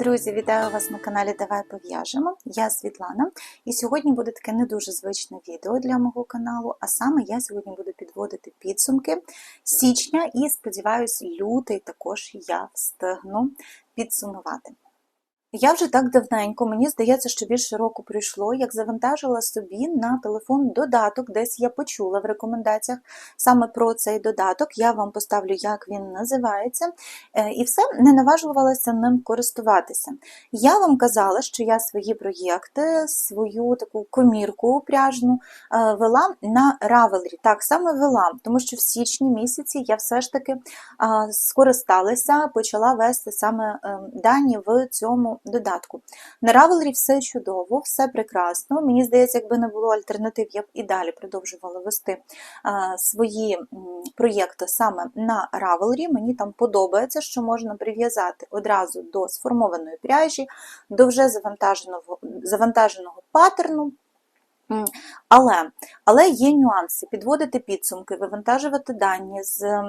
Друзі, вітаю вас на каналі Давай пов'яжемо. Я Світлана, і сьогодні буде таке не дуже звичне відео для мого каналу. А саме я сьогодні буду підводити підсумки січня і сподіваюсь, лютий також я встигну підсумувати. Я вже так давненько, мені здається, що більше року пройшло, як завантажила собі на телефон додаток, десь я почула в рекомендаціях саме про цей додаток. Я вам поставлю, як він називається, е, і все не наважувалася ним користуватися. Я вам казала, що я свої проєкти, свою таку комірку пряжну е, вела на Ravelry. Так саме вела, тому що в січні місяці я все ж таки скористалася, почала вести саме ем, дані в цьому додатку. На Ravelry все чудово, все прекрасно. Мені здається, якби не було альтернатив, я б і далі продовжувала вести свої проєкти саме на Ravelry. Мені там подобається, що можна прив'язати одразу до сформованої пряжі, до вже завантаженого, завантаженого паттерну. Але але є нюанси. Підводити підсумки, вивантажувати дані з,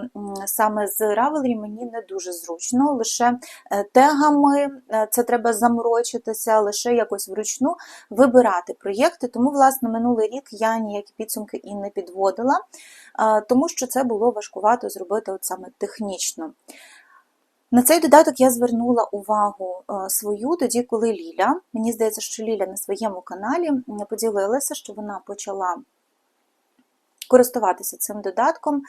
саме з Ravelry мені не дуже зручно. Лише е, тегами е, це треба заморочитися, лише якось вручну вибирати проєкти. Тому, власне, минулий рік я ніякі підсумки і не підводила, е, тому що це було важкувато зробити от саме технічно. На цей додаток я звернула увагу е, свою тоді, коли Ліля, мені здається, що Ліля на своєму каналі поділилася, що вона почала користуватися цим додатком.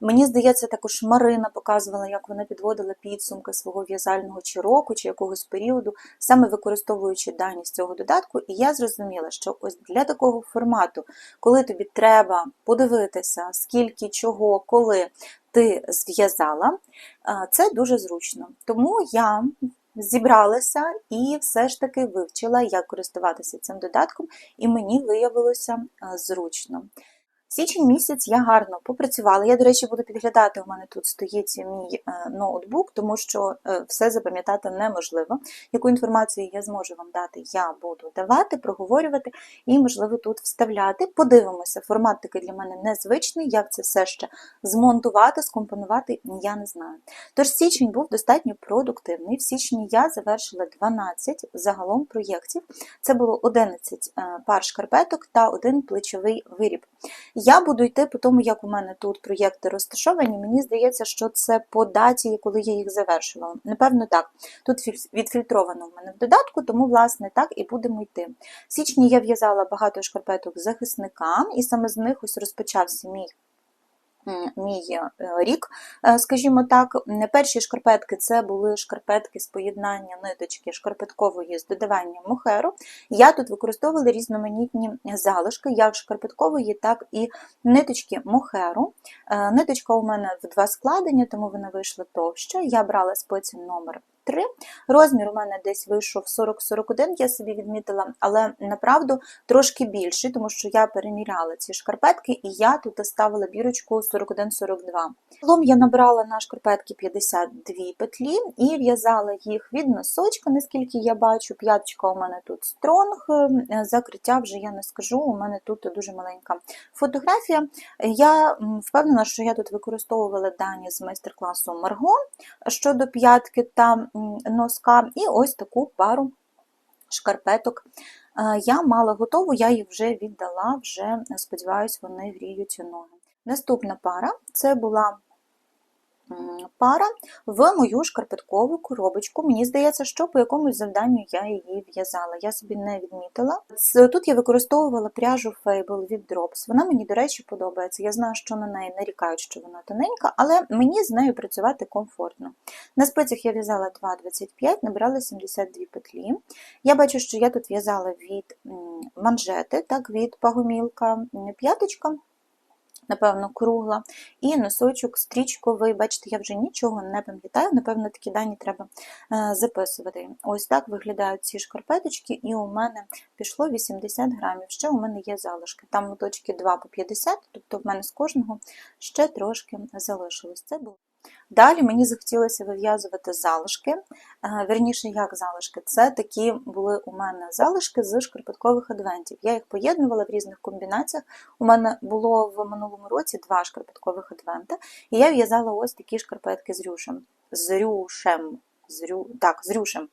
Мені здається, також Марина показувала, як вона підводила підсумки свого в'язального чи року, чи якогось періоду, саме використовуючи дані з цього додатку. І я зрозуміла, що ось для такого формату, коли тобі треба подивитися, скільки чого, коли ти зв'язала, це дуже зручно. Тому я зібралася і все ж таки вивчила, як користуватися цим додатком, і мені виявилося зручно. Січень місяць я гарно попрацювала. Я, до речі, буду підглядати, у мене тут стоїть мій е, ноутбук, тому що е, все запам'ятати неможливо. Яку інформацію я зможу вам дати, я буду давати, проговорювати і, можливо, тут вставляти. Подивимося, формат такий для мене незвичний, як це все ще змонтувати, скомпонувати, я не знаю. Тож січень був достатньо продуктивний. В січні я завершила 12 загалом проєктів. Це було 11 е, пар шкарпеток та один плечовий виріб. Я буду йти по тому, як у мене тут проєкти розташовані. Мені здається, що це по даті, коли я їх завершувала. Напевно, так. Тут відфільтровано в мене в додатку, тому, власне, так і будемо йти. В січні я в'язала багато шкарпеток захисникам, і саме з них ось розпочався мій мій е, рік, е, скажімо так, перші шкарпетки це були шкарпетки з поєднання ниточки шкарпеткової з додаванням мохеру. Я тут використовувала різноманітні залишки, як шкарпеткової, так і ниточки мохеру. Е, ниточка у мене в два складення, тому вона вийшла товща. Я брала спецію номер 3. Розмір у мене десь вийшов 40-41, я собі відмітила, але направду трошки більший, тому що я переміряла ці шкарпетки, і я тут ставила бірочку 41-42. Загалом я набрала на шкарпетки 52 петлі і в'язала їх від носочка, наскільки я бачу. П'яточка у мене тут стронг, закриття вже я не скажу, у мене тут дуже маленька фотографія. Я впевнена, що я тут використовувала дані з майстер-класу Марго щодо п'ятки та носка, і ось таку пару шкарпеток. Е, я мала готову, я їх вже віддала, вже, сподіваюся, вони гріють ноги. Наступна пара це була пара в мою шкарпеткову коробочку. Мені здається, що по якомусь завданню я її в'язала. Я собі не відмітила. Тут я використовувала пряжу Fable від Drops. Вона мені, до речі, подобається. Я знаю, що на неї нарікають, що вона тоненька, але мені з нею працювати комфортно. На спицях я в'язала 2,25, набрала 72 петлі. Я бачу, що я тут в'язала від манжети, так, від пагомілка п'яточка напевно, кругла, і носочок стрічковий. Бачите, я вже нічого не пам'ятаю, напевно, такі дані треба е, записувати. Ось так виглядають ці шкарпеточки, і у мене пішло 80 грамів. Ще у мене є залишки. Там моточки 2 по 50, тобто в мене з кожного ще трошки залишилось. Це було. Далі мені захотілося вив'язувати залишки. Е, верніше, як залишки, це такі були у мене залишки з шкарпеткових адвентів. Я їх поєднувала в різних комбінаціях. У мене було в минулому році два шкарпеткових адвента, і я в'язала ось такі шкарпетки з рюшем. З рюшем. З рю... Так, з рюшем.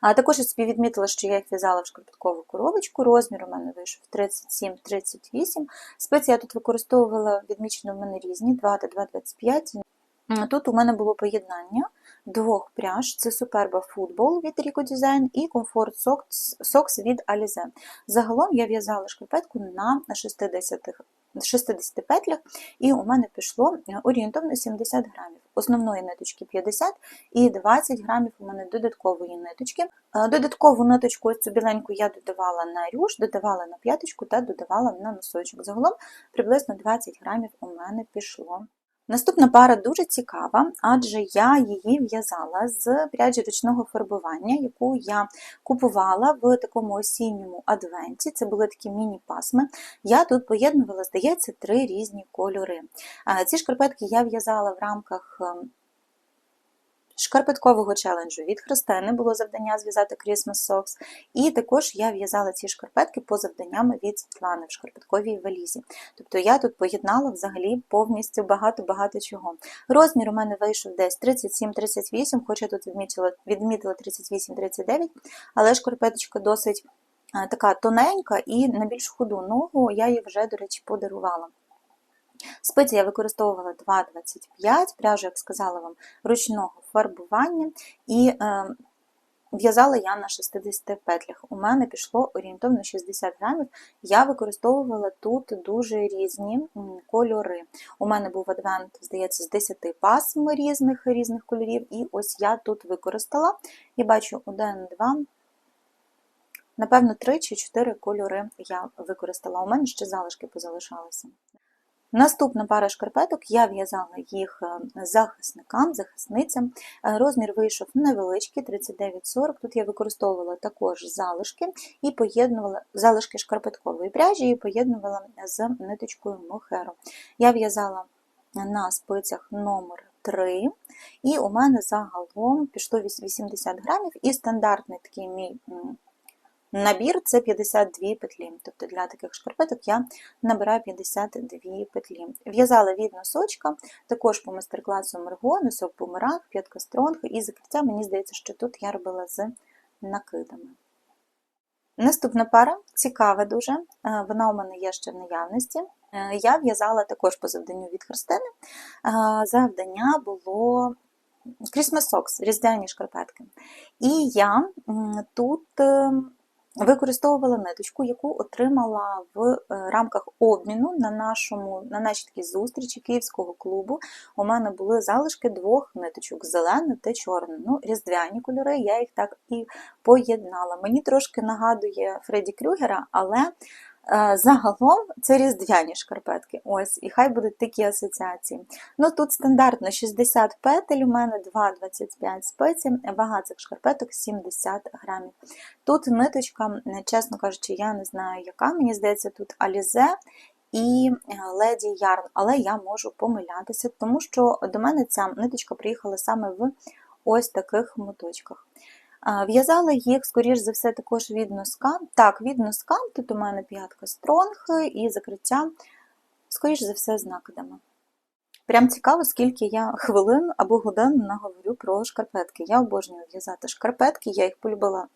А також я собі відмітила, що я їх в'язала в шкарпеткову коробочку. Розмір у мене вийшов 37-38. Спеції я тут використовувала відмічено в мене різні 2 та 2,25. Тут у мене було поєднання двох пряж: це Superba Football від Rico Design і Comfort Socks від Alize. Загалом я в'язала шкарпетку на 60, 60 петлях, і у мене пішло орієнтовно 70 грамів. Основної ниточки 50 і 20 грамів у мене додаткової ниточки. Е, Додаткову ниточку ось цю біленьку я додавала на рюш, додавала на п'яточку та додавала на носочок. Загалом приблизно 20 грамів у мене пішло. Наступна пара дуже цікава, адже я її в'язала з пряджі ручного фарбування, яку я купувала в такому осінньому адвенті. Це були такі міні-пасми. Я тут поєднувала, здається, три різні кольори. Ці шкарпетки я в'язала в рамках ем, шкарпеткового челенджу від Христини було завдання зв'язати Christmas Socks. І також я в'язала ці шкарпетки по завданням від Світлани в шкарпетковій валізі. Тобто я тут поєднала взагалі повністю багато-багато чого. Розмір у мене вийшов десь 37-38, хоча тут відмітила, відмітила 38-39, але шкарпеточка досить е, така тоненька і на більш худу ногу я її вже, до речі, подарувала. Спиці я використовувала 2,25, пряжу, як сказала вам, ручного фарбування, і е, в'язала я на 60 петлях. У мене пішло орієнтовно 60 грамів. Я використовувала тут дуже різні кольори. У мене був адвент, здається, з 10 пасм різних різних кольорів, і ось я тут використала. І бачу один, два. Напевно, 3 чи 4 кольори я використала. У мене ще залишки позалишалися. Наступна пара шкарпеток, я в'язала їх е, захисникам, захисницям. Е, Розмір вийшов невеличкий, 39-40. Тут я використовувала також залишки і поєднувала залишки шкарпеткової пряжі і поєднувала з ниточкою мохеру. Я в'язала на спицях номер 3, і у мене загалом пішло 80 грамів, і стандартний такий мій Набір це 52 петлі. Тобто для таких шкарпеток я набираю 52 петлі. В'язала від носочка, також по майстер-класу Мерго, носок бумеранг, п'ятка стронг і закриття, мені здається, що тут я робила з накидами. Наступна пара цікава дуже, е, вона у мене є ще в наявності. Е, Я в'язала також по завданню від Христини. Е, Завдання було Christmas різдвяні шкарпетки. І я тут е, використовувала ниточку, яку отримала в е, рамках обміну на нашому, на нашій такій зустрічі Київського клубу. У мене були залишки двох ниточок зелену та чорну. Ну, різдвяні кольори, я їх так і поєднала. Мені трошки нагадує Фредді Крюгера, але загалом це різдвяні шкарпетки. Ось, і хай будуть такі асоціації. Ну тут стандартно 60 петель, у мене 2,25 спеці, вага цих шкарпеток 70 грамів. Тут ниточка, чесно кажучи, я не знаю, яка. Мені здається, тут Alize і Леді Ярн, але я можу помилятися, тому що до мене ця ниточка приїхала саме в ось таких моточках. В'язала їх, скоріш за все, також від носка. Так, від носка, тут у мене п'ятка стронг і закриття, скоріш за все, з накидами. Прям цікаво, скільки я хвилин або годин наговорю про шкарпетки. Я обожнюю в'язати шкарпетки, я їх полюбила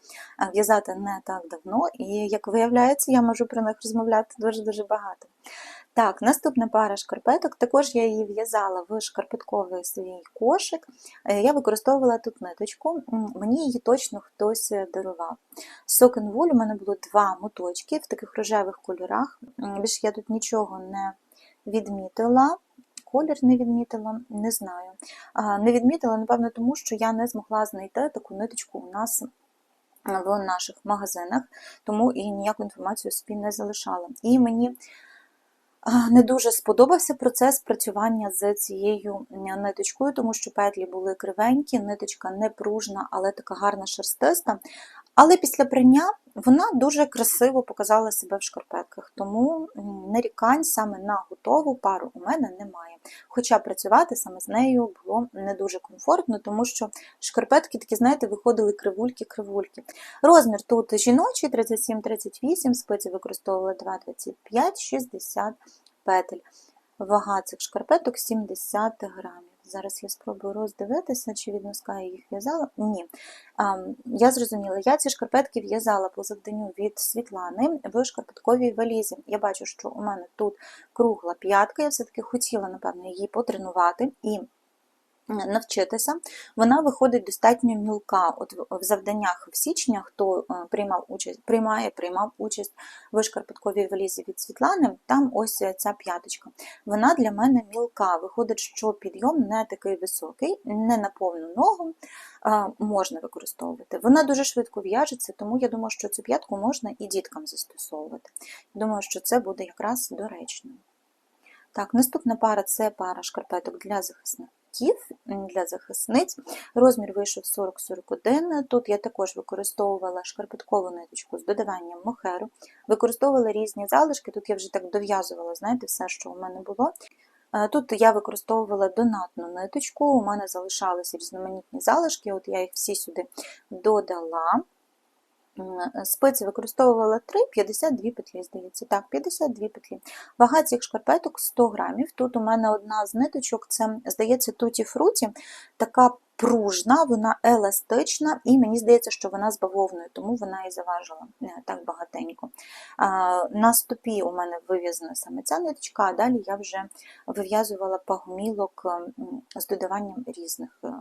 в'язати не так давно, і, як виявляється, я можу про них розмовляти дуже-дуже багато. Так, наступна пара шкарпеток, також я її в'язала в шкарпетковий свій кошик. Е, Я використовувала тут ниточку, мені її точно хтось дарував. Сокен Wool у мене було два моточки в таких рожевих кольорах. Більше я тут нічого не відмітила. Колір не відмітила, не знаю. Не відмітила, напевно, тому що я не змогла знайти таку ниточку у нас в наших магазинах, тому і ніяку інформацію собі не залишала. І мені не дуже сподобався процес працювання з цією ниточкою, тому що петлі були кривенькі, ниточка не пружна, але така гарна шерстиста. Але після прання вона дуже красиво показала себе в шкарпетках, тому нарікань саме на готову пару у мене немає. Хоча працювати саме з нею було не дуже комфортно, тому що шкарпетки такі, знаєте, виходили кривульки-кривульки. Розмір тут жіночий 37-38, спиці використовувала 2,25, 60 петель. Вага цих шкарпеток 70 грамів. Зараз я спробую роздивитися, чи від носка я їх в'язала. Ні. А, Я зрозуміла, я ці шкарпетки в'язала по завданню від Світлани в шкарпетковій валізі. Я бачу, що у мене тут кругла п'ятка, я все-таки хотіла, напевно, її потренувати і навчитися. Вона виходить достатньо мілка. От в- завданнях в січні, хто е, приймав участь, приймає, приймав участь в шкарпетковій валізі від Світлани, там ось ця п'яточка. Вона для мене мілка. Виходить, що підйом не такий високий, не на повну ногу е, можна використовувати. Вона дуже швидко в'яжеться, тому я думаю, що цю п'ятку можна і діткам застосовувати. Думаю, що це буде якраз доречно. Так, наступна пара це пара шкарпеток для захисників, м, для захисниць. Розмір вийшов 40-41. Тут я також використовувала шкарпеткову ниточку з додаванням мохеру, використовувала різні залишки. Тут я вже так дов'язувала, знаєте, все, що у мене було. Е, Тут я використовувала донатну ниточку, у мене залишалися різноманітні залишки, от я їх всі сюди додала. М, Спиці використовувала 3, 52 петлі, здається. Так, 52 петлі. Вага цих шкарпеток 100 грамів. Тут у мене одна з ниточок, це, здається, туті фруті, така пружна, вона еластична, і мені здається, що вона з бавовною, тому вона і заважила е, так багатенько. На стопі у мене вив'язана саме ця ниточка, а далі я вже вив'язувала пагомілок з додаванням різних, е,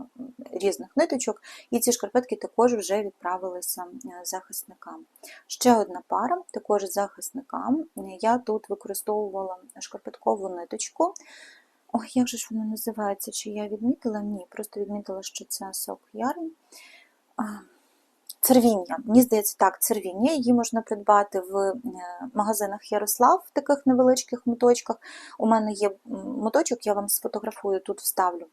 різних ниточок, і ці шкарпетки також вже відправилися е, захисникам. Ще одна пара, також захисникам. Я тут використовувала шкарпеткову ниточку. Ой, як же ж вона називається? Чи я відмітила? Ні, просто відмітила, що це сок ярн. Цервіння. Мені здається, так, цервіння. Її можна придбати в е, магазинах Ярослав в таких невеличких моточках. У мене є моточок, я вам сфотографую, тут вставлю.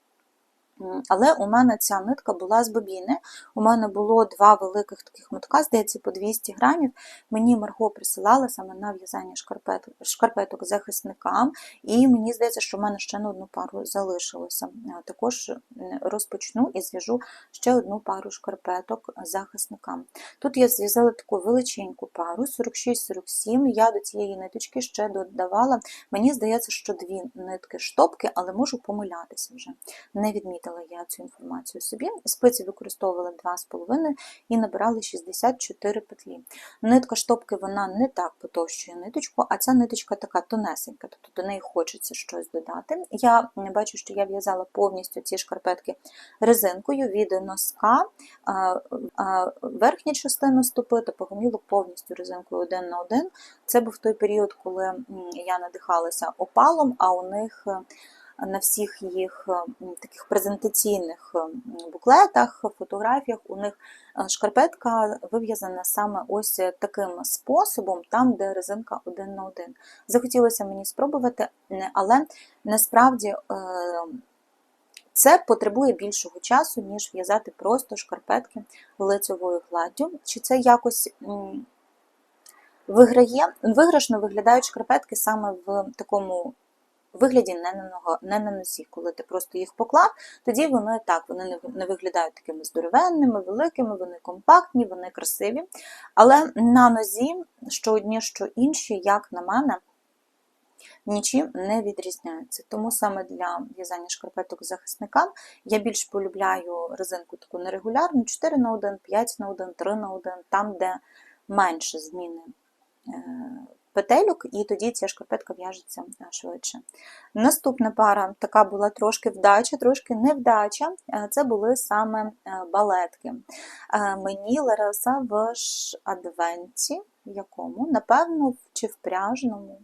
Але у мене ця нитка була з бобіни. У мене було два великих таких мотка, здається, по 200 грамів. Мені Марго присилала саме на в'язання шкарпеток, шкарпеток захисникам, і мені здається, що в мене ще на одну пару залишилося. Е, Також е, розпочну і зв'яжу ще одну пару шкарпеток захисникам. Тут я зв'язала таку величеньку пару 46-47. Я до цієї ниточки ще додавала. Мені здається, що дві нитки штопки, але можу помилятися вже. Не відмітила я цю інформацію собі. Спиці використовувала 2,5 і набирали 64 петлі. Нитка штопки вона не так потовщує ниточку, а ця ниточка така тонесенька, тобто до неї хочеться щось додати. Я бачу, що я в'язала повністю ці шкарпетки резинкою від носка, а, а верхню частину стопи та погомілок повністю резинкою один на один. Це був той період, коли я надихалася опалом, а у них на всіх їх е, таких презентаційних е, буклетах, фотографіях у них е, шкарпетка вив'язана саме ось таким способом, там, де резинка один на один. Захотілося мені спробувати, але насправді це потребує більшого часу, ніж в'язати просто шкарпетки лицевою гладдю. Чи це якось виграє? Виграшно виглядають шкарпетки саме в такому вигляді не на, не на носі. Коли ти просто їх поклав, тоді вони так, вони не, виглядають такими здоровенними, великими, вони компактні, вони красиві. Але на нозі, що одні, що інші, як на мене, нічим не відрізняються. Тому саме для в'язання шкарпеток захисникам я більш полюбляю резинку таку нерегулярну, 4 на 1, 5 на 1, 3 на 1, там, де менше зміни е, петельок, і тоді ця шкарпетка в'яжеться е, швидше. Наступна пара така була трошки вдача, трошки невдача. Е, Це були саме е, балетки. Мені Лариса в адвенті, в якому, напевно, чи в пряжному.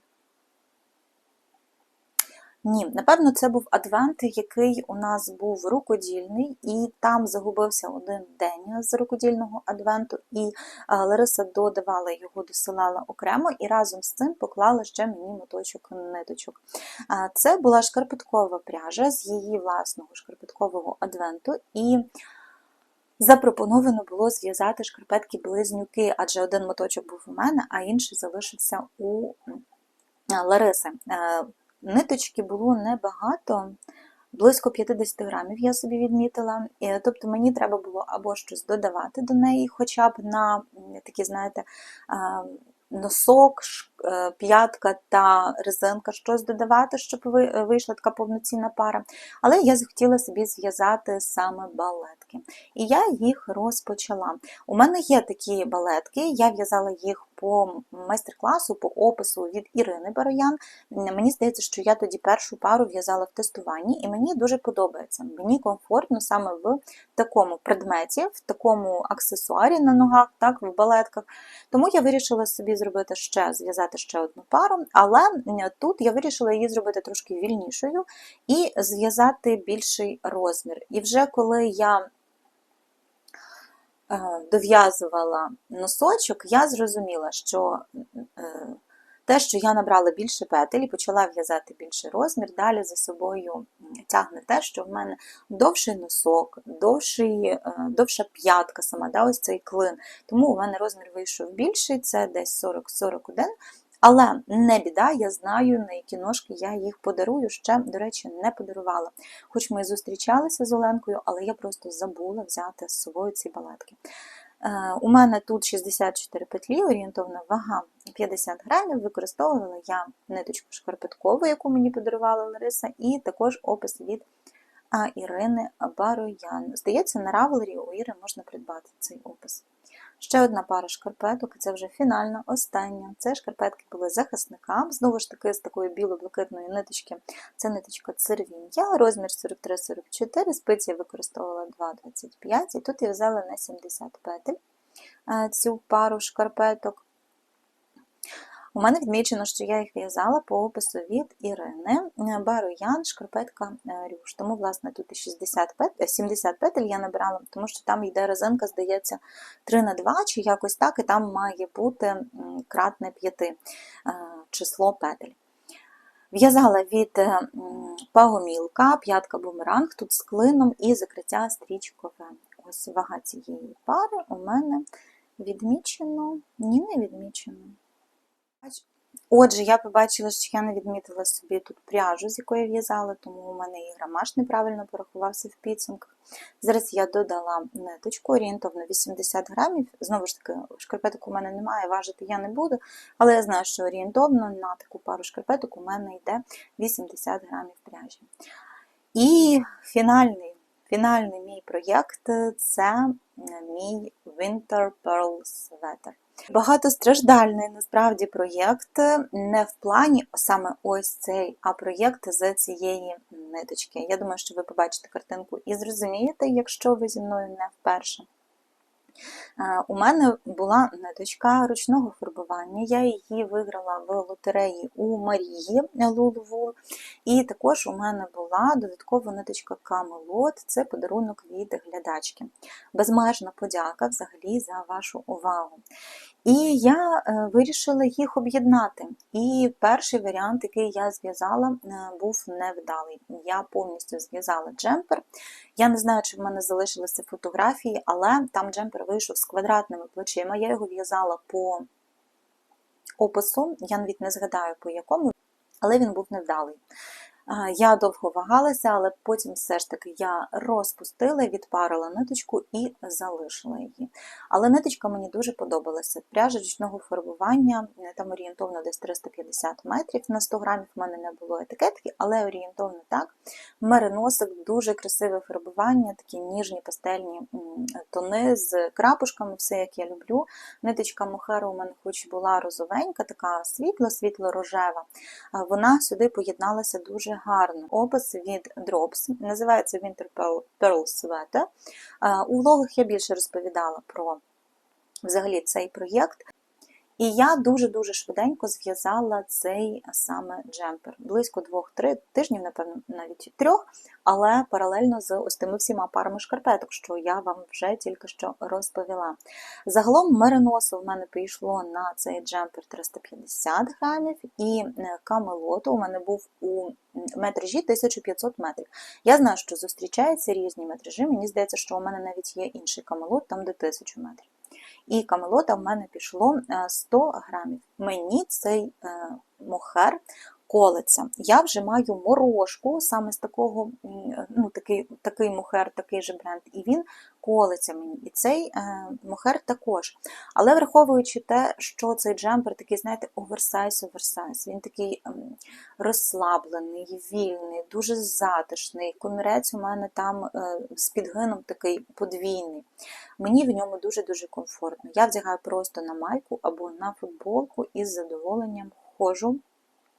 Ні, напевно, це був адвент, який у нас був рукодільний, і там загубився один день з рукодільного адвенту, і Лариса додавала його, досилала окремо, і разом з цим поклала ще мені моточок ниточок. Це була шкарпеткова пряжа з її власного шкарпеткового адвенту, і запропоновано було зв'язати шкарпетки-близнюки, адже один моточок був у мене, а інший залишився у Лариси. Ниточки було небагато, близько 50 грамів я собі відмітила. Тобто мені треба було або щось додавати до неї, хоча б на такі, знаєте, носок, е, п'ятка та резинка щось додавати, щоб е, вийшла така повноцінна пара. Але я захотіла собі зв'язати саме балетки. І я їх розпочала. У мене є такі балетки, я в'язала їх по майстер-класу, по опису від Ірини Бароян. Мені здається, що я тоді першу пару в'язала в тестуванні, і мені дуже подобається. Мені комфортно саме в такому предметі, в такому аксесуарі на ногах, так, в балетках. Тому я вирішила собі зробити ще, зв'язати ще одну пару, але е, тут я вирішила її зробити трошки вільнішою і зв'язати більший розмір. І вже коли я дов'язувала носочок, я зрозуміла, що е, те, що я набрала більше петель і почала в'язати більший розмір, далі за собою тягне те, що в мене довший носок, довший, е, довша п'ятка сама, да, ось цей клин. Тому у мене розмір вийшов більший, це десь 40-41. Але не біда, я знаю, на які ножки я їх подарую. Ще, до речі, не подарувала. Хоч ми і зустрічалися з Оленкою, але я просто забула взяти з собою ці балетки. Е, У мене тут 64 петлі, орієнтовна вага 50 грамів. Використовувала я ниточку шкарпеткову, яку мені подарувала Лариса, і також опис від Ірини Бароян. Здається, на Равелері у Іри можна придбати цей опис. Ще одна пара шкарпеток, і це вже фінальна, остання. Це шкарпетки були захисникам, знову ж таки, з такої біло-блакитної ниточки. Це ниточка цервін'я, розмір 43-44, спиці я використовувала 2,25, і тут я взяла на 70 петель е, цю пару шкарпеток. У мене відмічено, що я їх в'язала по опису від Ірини е, Бароян, шкарпетка е, рюш. Тому, власне, тут і 60 пет... 70 петель я набирала, тому що там йде резинка, здається, 3 на 2 чи якось так, і там має бути кратне 5 е, число петель. В'язала від е, пагомілка, п'ятка бумеранг, тут з клином і закриття стрічкове. Ось вага цієї пари у мене відмічено, ні, не відмічено. Отже, я побачила, що я не відмітила собі тут пряжу, з якої в'язала, тому у мене і грамаж неправильно порахувався в підсумках. Зараз я додала ниточку, орієнтовно 80 грамів. Знову ж таки, шкарпеток у мене немає, важити я не буду, але я знаю, що орієнтовно на таку пару шкарпеток у мене йде 80 грамів пряжі. І фінальний, фінальний мій проєкт це мій Winter Pearl Sweater. Багатостраждальний насправді проєкт не в плані саме ось цей, а проєкт з цієї ниточки. Я думаю, що ви побачите картинку і зрозумієте, якщо ви зі мною не вперше. Е, У мене була ниточка ручного фарбування. Я її виграла в лотереї у Марії Лулувул. І також у мене була додаткова ниточка Камелот, це подарунок від глядачки. Безмежна подяка взагалі за вашу увагу. І я е, вирішила їх об'єднати. І перший варіант, який я зв'язала, е, був невдалий. Я повністю зв'язала джемпер. Я не знаю, чи в мене залишилися фотографії, але там джемпер вийшов з квадратними плечима. Я його в'язала по опису, я навіть не згадаю по якому, але він був невдалий. Я довго вагалася, але потім все ж таки я розпустила, відпарила ниточку і залишила її. Але ниточка мені дуже подобалася. Пряжа ручного фарбування, е, там орієнтовно десь 350 метрів на 100 грамів, в мене не було етикетки, але орієнтовно так. Мериносик, дуже красиве фарбування, такі ніжні пастельні тони з крапушками, все як я люблю. Ниточка мохера у мене хоч була розовенька, така світло-світло-рожева. Вона сюди поєдналася дуже гарно. Опис від Drops, називається Winter Pearl Pearl Sweater. У влогах я більше розповідала про взагалі цей проєкт. І я дуже-дуже швиденько зв'язала цей саме джемпер. Близько двох-три тижнів, напевно, навіть трьох, але паралельно з ось тими всіма парами шкарпеток, що я вам вже тільки що розповіла. Загалом мериносу в мене пішло на цей джемпер 350 грамів, і е, камелоту у мене був у метражі 1500 метрів. Я знаю, що зустрічаються різні метражі. Мені здається, що у мене навіть є інший камелот, там де 1000 метрів. І камелота в мене пішло е, 100 грамів. Мені цей е, мохер колеться. Я вже маю морошку саме з такого, ну, такий, такий мохер, такий же бренд, і він колиться мені. І цей е, мохер також. Але враховуючи те, що цей джемпер такий, знаєте, оверсайз, оверсайз, він такий ем, розслаблений, вільний, дуже затишний. Комірець у мене там е, з підгином такий подвійний. Мені в ньому дуже-дуже комфортно. Я вдягаю просто на майку або на футболку і з задоволенням ходжу.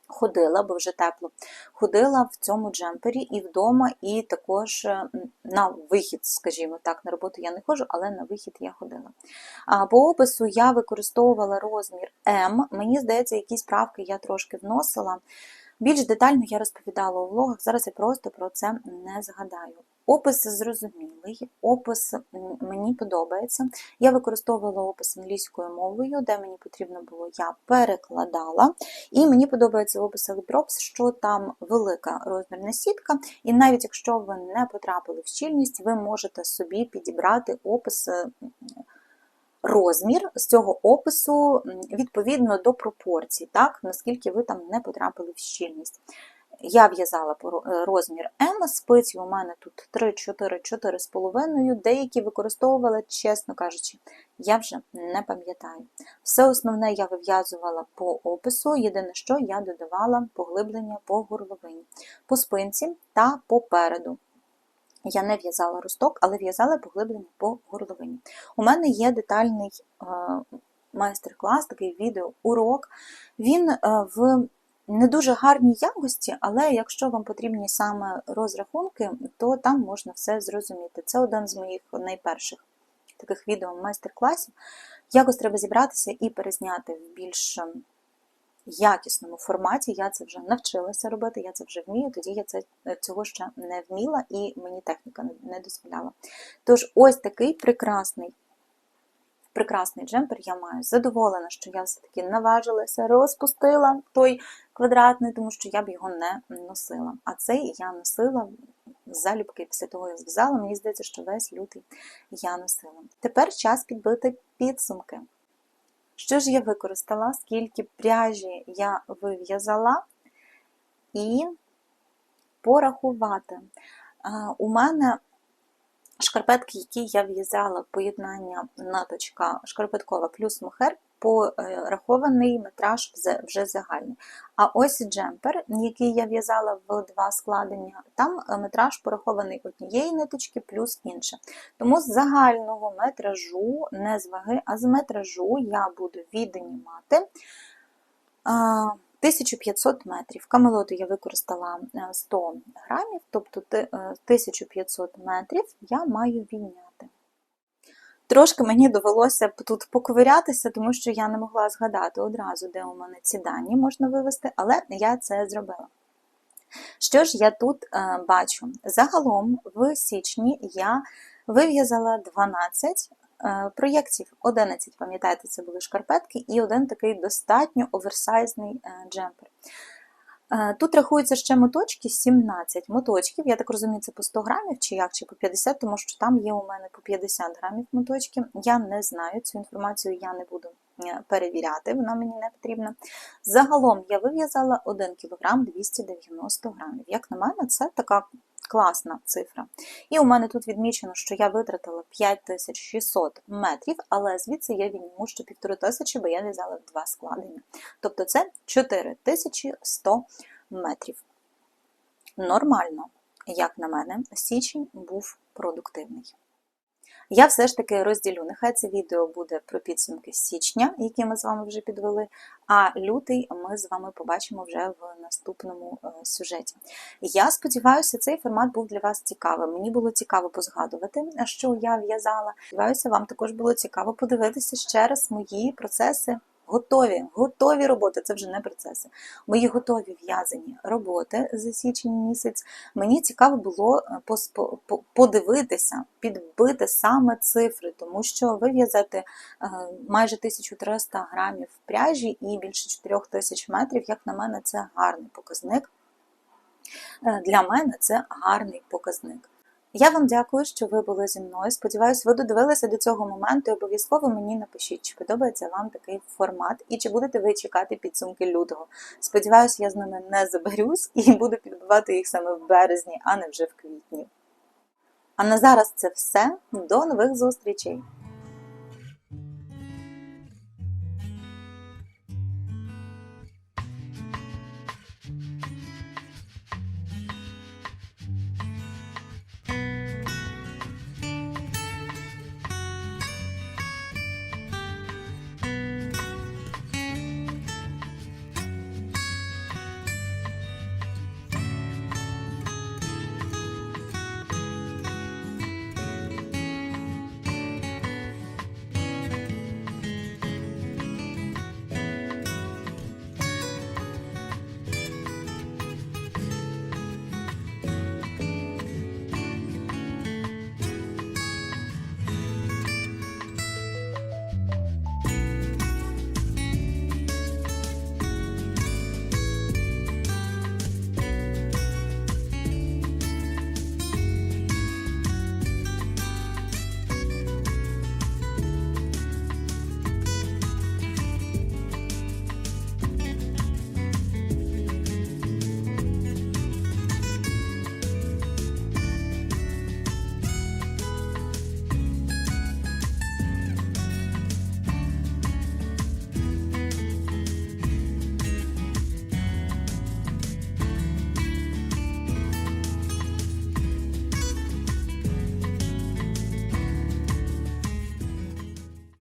Ходила, бо вже тепло. Ходила в цьому джемпері і вдома, і також е, на вихід, скажімо так, на роботу я не ходжу, але на вихід я ходила. А По опису я використовувала розмір М. Мені здається, якісь правки я трошки вносила. Більш детально я розповідала у влогах, зараз я просто про це не згадаю. Опис зрозумілий, опис мені подобається. Я використовувала опис англійською мовою, де мені потрібно було, я перекладала. І мені подобається опис Alibrops, що там велика розмірна сітка, і навіть якщо ви не потрапили в щільність, ви можете собі підібрати опис розмір з цього опису відповідно до пропорцій, так, наскільки ви там не потрапили в щільність. Я в'язала е, розмір М, спиці у мене тут 3, 4, 4,5, деякі використовувала, чесно кажучи, я вже не пам'ятаю. Все основне я вив'язувала по опису, єдине, що я додавала поглиблення по горловині, по спинці та попереду. Я не в'язала росток, але в'язала поглиблення по горловині. У мене є детальний е, майстер-клас, такий відеоурок. Він е, в не дуже гарній якості, але якщо вам потрібні саме розрахунки, то там можна все зрозуміти. Це один з моїх найперших таких відео майстер-класів. Якось треба зібратися і перезняти в більш якісному форматі. Я це вже навчилася робити, я це вже вмію, тоді я це, цього ще не вміла і мені техніка не дозволяла. Тож, ось такий прекрасний. Прекрасний джемпер я маю. Задоволена, що я все-таки наважилася, розпустила той квадратний, тому що я б його не носила. А цей я носила залюбки після того, як зв'язала. Мені здається, що весь лютий я носила. Тепер час підбити підсумки. Що ж я використала, скільки пряжі я вив'язала, і порахувати. У мене шкарпетки, які я в'язала поєднання наточка шкарпеткова плюс мохер, порахований метраж вже загальний. А ось джемпер, який я в'язала в два складення, там е, метраж порахований однієї ниточки плюс інше. Тому з загального метражу, не з ваги, а з метражу я буду віднімати 1500 метрів. Камелоту я використала 100 е, грамів, тобто 1500 е, метрів я маю відняти. Трошки мені довелося тут поковирятися, тому що я не могла згадати одразу, де у мене ці дані можна вивести, але я це зробила. Що ж я тут е, бачу? Загалом в січні я вив'язала 12 е, проєктів, 11, пам'ятаєте, це були шкарпетки, і один такий достатньо оверсайзний е, джемпер. Е, тут рахуються ще моточки, 17 моточків. Я так розумію, це по 100 грамів чи як, чи по 50, тому що там є у мене по 50 грамів моточки. Я не знаю, цю інформацію я не буду е, перевіряти, вона мені не потрібна. Загалом я вив'язала 1 кг 290 грамів. Як на мене, це така класна цифра. І у мене тут відмічено, що я витратила 5600 метрів, але звідси я відніму ще 1500, бо я в'язала в два складення. Тобто це 4100 метрів. Нормально, як на мене, січень був продуктивний. Я все ж таки розділю. Нехай це відео буде про підсумки січня, які ми з вами вже підвели, а лютий ми з вами побачимо вже в наступному е, сюжеті. Я сподіваюся, цей формат був для вас цікавим. Мені було цікаво позгадувати, що я в'язала. Сподіваюся, вам також було цікаво подивитися ще раз мої процеси Готові, готові роботи, це вже не процеси. Мої готові в'язані роботи за січень місяць. Мені цікаво було е, подивитися, підбити саме цифри, тому що вив'язати е, майже 1300 грамів пряжі і більше 4000 метрів, як на мене, це гарний показник. Е, для мене це гарний показник. Я вам дякую, що ви були зі мною. Сподіваюсь, ви додивилися до цього моменту і обов'язково мені напишіть, чи подобається вам такий формат і чи будете ви чекати підсумки лютого. Сподіваюсь, я з ними не заберюсь і буду підбивати їх саме в березні, а не вже в квітні. А на зараз це все. До нових зустрічей!